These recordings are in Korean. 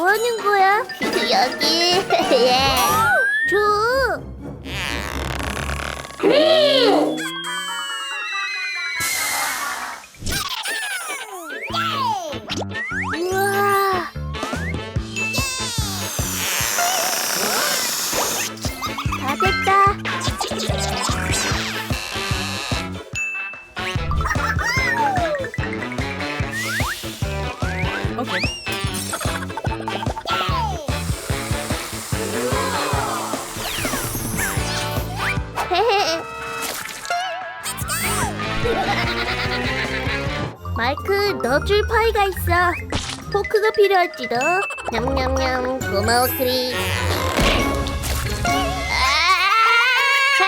뭐 하는 거야? 여기. 예. 줘. 마이크 넣어줄 파이가 있어. 포크가 필요할지도. 냠냠냠 고마워 크리.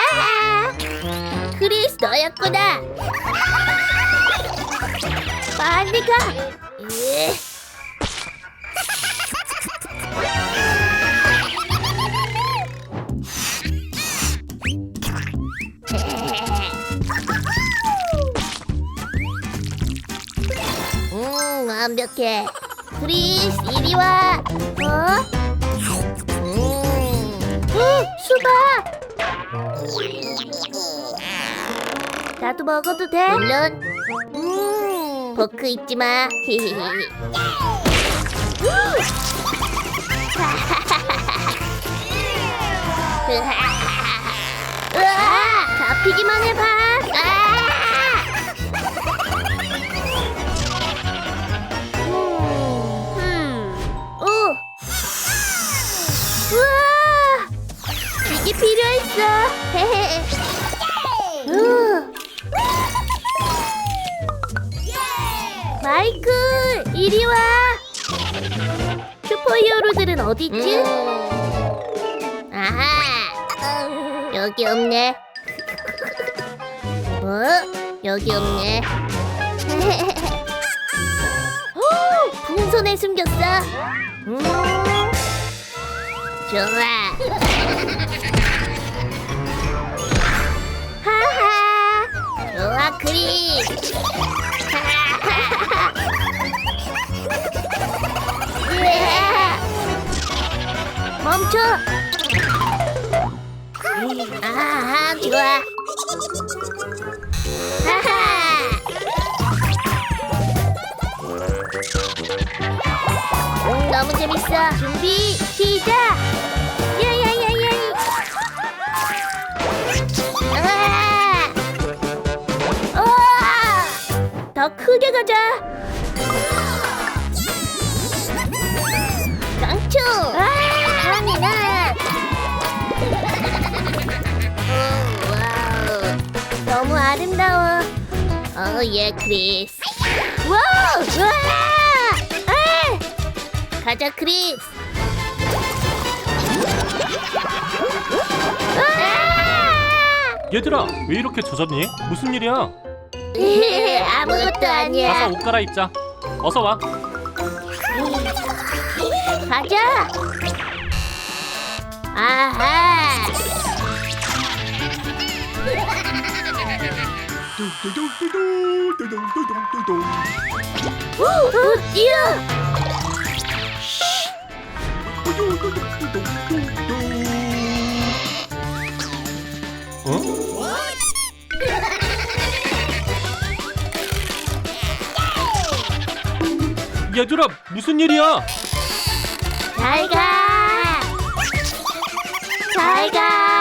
아! 크리스 너였구나. 빨리 가. 예. 완벽해. 크리스, 이리 와. 어? 음. 어, 수박. 나도 먹어도 돼? 물론. 음, 포크 잊지 마. 으아! 잡히기만 해봐. 어로들은 어디 있지? 아하. 여기 없네. 어? 여기 없네. 오, 풍선에 숨겼어. 음, 좋아. 하하. 좋아, 크리. 멈춰. 아하, 좋아. 하하. 응, 너무 재밌어. 준비, 시작! 야야야야! 아! 우와! 더 크게 가자! 아름다워. 어, 예, 크리스. 와우! 우와! 아! 가자, 크리스. 아! 얘들아 왜 이렇게 젖었니? 무슨 일이야? 아무것도 가서 아니야. 옷 갈아입자 어서 와 가자. 아하. 우, 우, 뛰어. 어? 얘들아 무슨 일이야? 잘 가. 잘 가.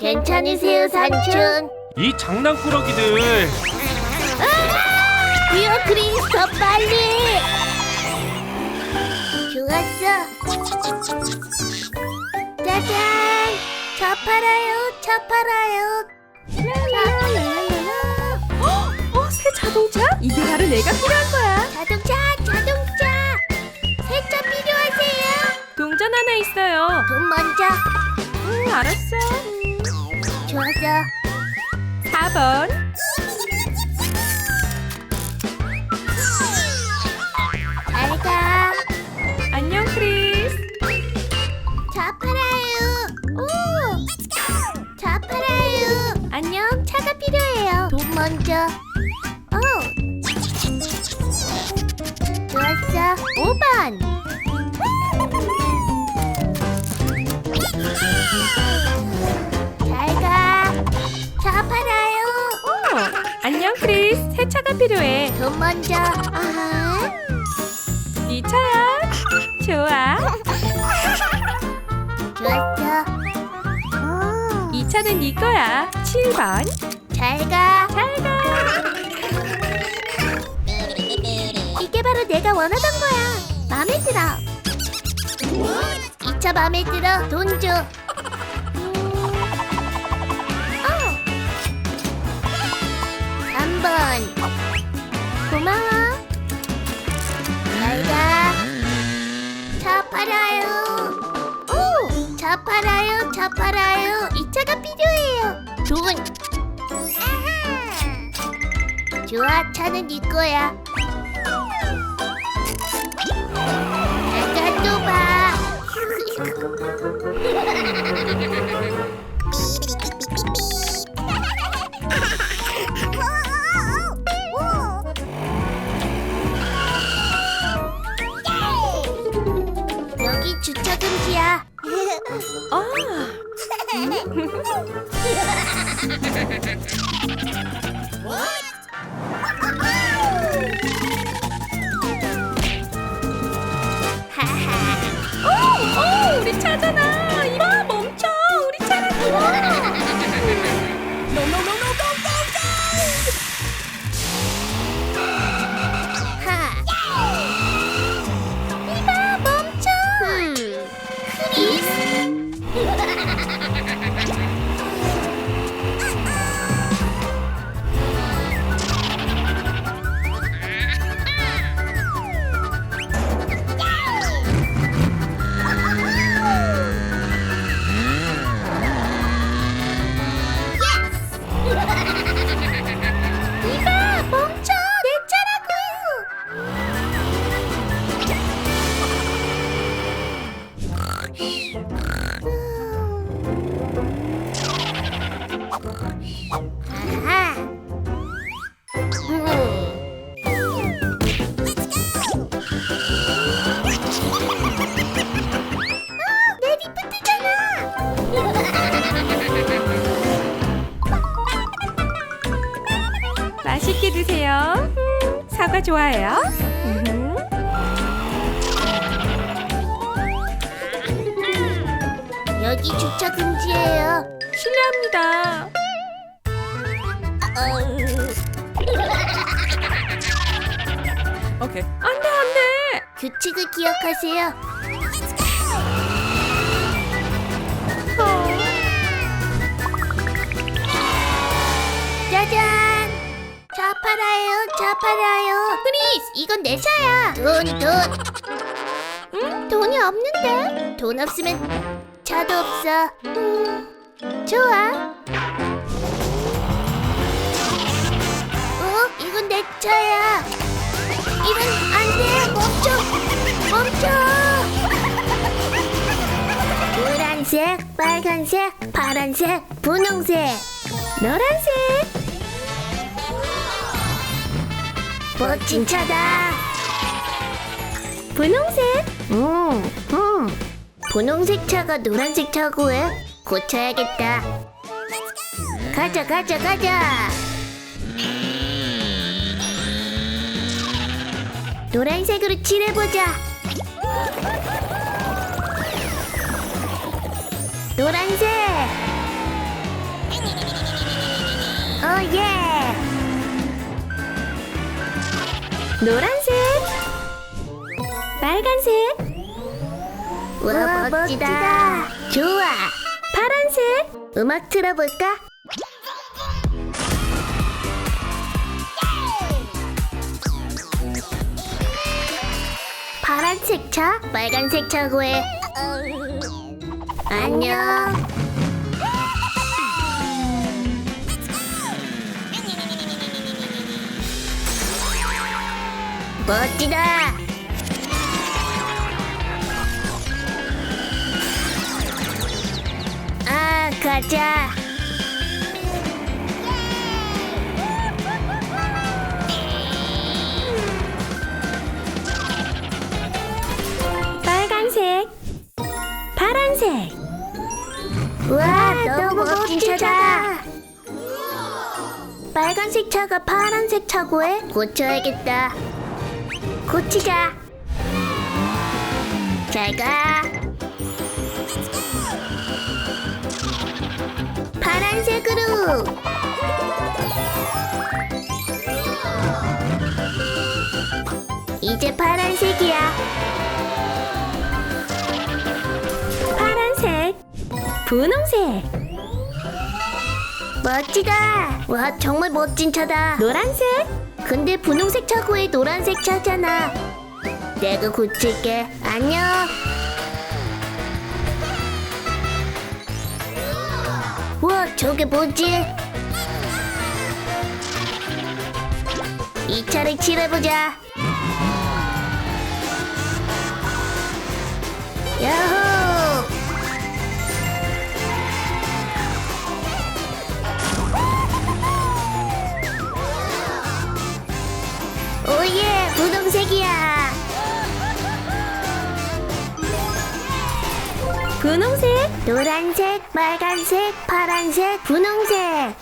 괜찮으세요, 삼촌? 이 장난꾸러기들 뛰어, 크리스, 더 빨리! 좋았어. 짜잔! 저 팔아요, 저 팔아요. 어, 새 자동차? 이게 바로 내가 필요한 거야. 자동차, 자동차! 세차 필요하세요? 동전 하나 있어요. 돈 먼저. 알았어. 좋았어. 4번. 잘가. 안녕, 크리스. 자파라유. 오. 자파라유. 안녕, 차가 필요해요. 돈 먼저. 오. 좋았어. 5번. 크리스. 새 차가 필요해. 돈 먼저. 아하. 네 차야. 좋아. 좋았어. 어. 이 차는 네 거야. 7번. 잘 가. 잘 가. 이게 바로 내가 원하던 거야. 마음에 들어. 이 차 마음에 들어. 돈 줘. 3번. 고마워. 잘 가. 차 팔아요. 오! 차 팔아요. 차 팔아요. 이 차가 필요해요. 돈. 좋아, 차는 네 거야. 내가 또 봐. 여기 주차 금지야. 아, 하하. 오, 우리 차잖아. 좋아해요? 음. 여기 주차 금지예요. 실례합니다. 오케이. 안돼 안돼. 규칙을 기억하세요. 어. 짜잔! 차 팔아요, 차 팔아요. 크리스, 이건 내 차야. 돈, 돈. 응? 돈이 없는데? 돈 없으면 차도 없어. 음, 좋아. 어? 이건 내 차야. 이건 안 돼. 멈춰. 멈춰. 노란색, 빨간색, 파란색, 분홍색, 노란색. 멋진 차다. 분홍색. 음, 음. 분홍색 차가 노란색 차고 해. 고쳐야겠다. 가자, 가자, 가자. 노란색으로 칠해보자. 노란색. 어, 예. 노란색. 빨간색. 와, 멋지다. 좋아. 파란색. 음악 틀어볼까? 파란색 차, 빨간색 차고 해. 안녕. 멋지다. 아, 가자. 빨간색, 파란색. 와, 아, 너무 멋진 차다. 빨간색 차가 파란색 차고에 고쳐야겠다. 고치자. 잘 가. 파란색으로. 이제 파란색이야. 파란색, 분홍색, 멋지다. 와, 정말 멋진 차다. 노란색, 근데 분홍색 차고에 노란색 차잖아. 내가 고칠게. 안녕. 우와, 저게 뭐지? 이 차를 칠해보자. 야호! 노란색, 빨간색, 파란색, 분홍색.